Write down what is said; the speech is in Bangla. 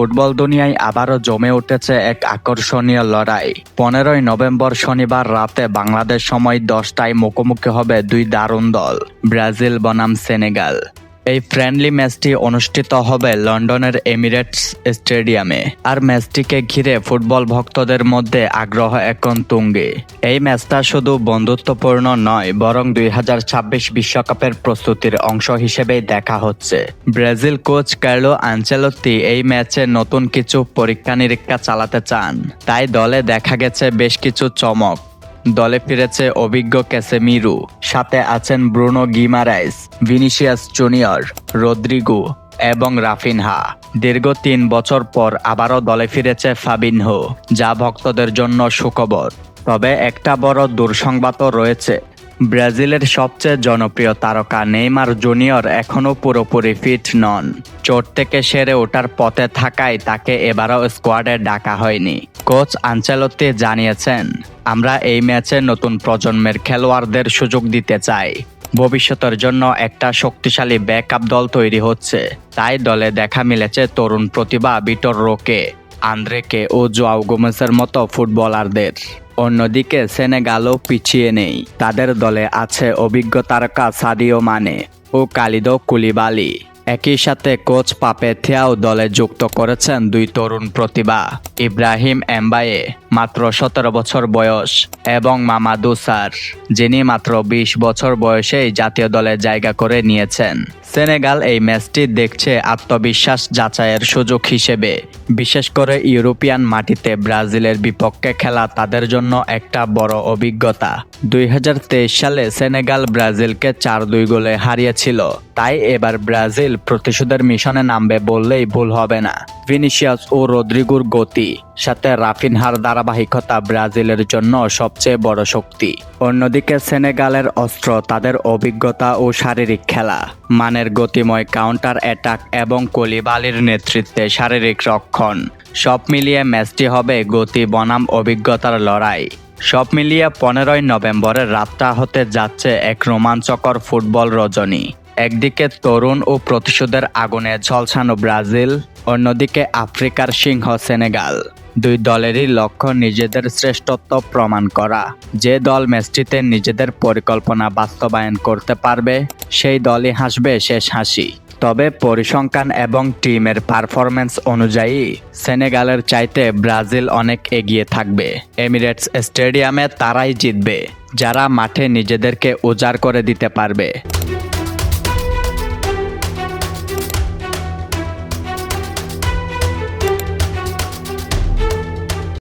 ফুটবল দুনিয়ায় আবারও জমে উঠেছে এক আকর্ষণীয় লড়াই। পনেরোই নভেম্বর শনিবার রাতে বাংলাদেশ সময় দশটায় মুখোমুখি হবে দুই দারুণ দল, ব্রাজিল বনাম সেনেগাল। এই ফ্রেন্ডলি ম্যাচটি অনুষ্ঠিত হবে লন্ডনের এমিরেটস স্টেডিয়ামে। আর ম্যাচটিকে ঘিরে ফুটবল ভক্তদের মধ্যে আগ্রহ এখন তুঙ্গে। এই ম্যাচটা শুধু বন্ধুত্বপূর্ণ নয়, বরং দুই বিশ্বকাপের প্রস্তুতির অংশ হিসেবেই দেখা হচ্ছে। ব্রাজিল কোচ কার্লো আঞ্চেলত্তি এই ম্যাচে নতুন কিছু পরীক্ষা নিরীক্ষা চালাতে চান। তাই দলে দেখা গেছে বেশ কিছু চমক। দলে ফিরেছে অভিজ্ঞ ক্যাসেমিরু, সাথে আছেন Bruno Guimaraes, Vinicius Junior, Rodrigo এবং রাফিনহা। দীর্ঘ তিন বছর পর আবারও দলে ফিরেছে ফাবিনহো, যা ভক্তদের জন্য সুখবর। তবে একটা বড় দুঃসংবাদও রয়েছে, ব্রাজিলের সবচেয়ে জনপ্রিয় তারকা নেইমার জুনিয়র এখনও পুরোপুরি ফিট নন। চোট থেকে সেরে ওঠার পথে থাকায় তাকে এবারও স্কোয়াডে ডাকা হয়নি। কোচ আঞ্চেলত্তি জানিয়েছেন আমরা এই ম্যাচে নতুন প্রজন্মের খেলোয়াড়দের সুযোগ দিতে চাই। ভবিষ্যতের জন্য একটা শক্তিশালী ব্যাকআপ দল তৈরি হচ্ছে। তাই দলে দেখা মিলেছে তরুণ প্রতিভা বিটর রোকে, আন্দ্রেকে ও জোয়াও গোমেসের মতো ফুটবলারদের। অন্যদিকে সেনেগালও পিছিয়ে নেই। তাদের দলে আছে অভিজ্ঞ তারকা সাদিও মানে ও কালিদো কুলিবালি। একই সাথে কোচ পাপে থিয়াও দলে যুক্ত করেছেন দুই তরুণ প্রতিভা, ইব্রাহিম এম্বায়ে, মাত্র সতেরো বছর বয়স, এবং মামাদু সার যিনি মাত্র বিশ বছর বয়সেই জাতীয় দলে জায়গা করে নিয়েছেন। সেনেগাল এই ম্যাচটি দেখছে আত্মবিশ্বাস যাচাইয়ের সুযোগ হিসেবে। বিশেষ করে ইউরোপিয়ান মাটিতে ব্রাজিলের বিপক্ষে খেলা তাদের জন্য একটা বড় অভিজ্ঞতা। দুই হাজার তেইশ সালে সেনেগাল ব্রাজিলকে চার দুই গোলে হারিয়েছিল। তাই এবার ব্রাজিল প্রতিশোধের মিশনে নামবে বললেই ভুল হবে না। ভিনিসিয়াস ও রদ্রিগুর গতি। সাথে রাফিনহার ধারাবাহিকতা ব্রাজিলের জন্য সবচেয়ে বড় শক্তি। অন্যদিকে সেনেগালের অস্ত্র, তাদের অভিজ্ঞতা ও শারীরিক খেলা, মানের গতিময় কাউন্টার অ্যাটাক এবং কলিবালির নেতৃত্বে শারীরিক রক্ষণ, সব মিলিয়ে ম্যাচটি হবে গতি বনাম অভিজ্ঞতার লড়াই। সব মিলিয়ে পনেরোই নভেম্বরের রাতটা হতে যাচ্ছে এক রোমাঞ্চকর ফুটবল রজনী। একদিকে তরুণ ও প্রতিশোধের আগুনে ঝলসানো ব্রাজিল, অন্যদিকে আফ্রিকার সিংহ সেনেগাল। দুই দলেরই লক্ষ্য নিজেদের শ্রেষ্ঠত্ব প্রমাণ করা। যে দল ম্যাচটিতে নিজেদের পরিকল্পনা বাস্তবায়ন করতে পারবে, সেই দলই হাসবে শেষ হাসি। তবে পরিসংখ্যান এবং টিমের পারফরম্যান্স অনুযায়ী, সেনেগালের চাইতে ব্রাজিল অনেক এগিয়ে থাকবে। এমিরেটস স্টেডিয়ামে তারাই জিতবে, যারা মাঠে নিজেদেরকে উজাড় করে দিতে পারবে।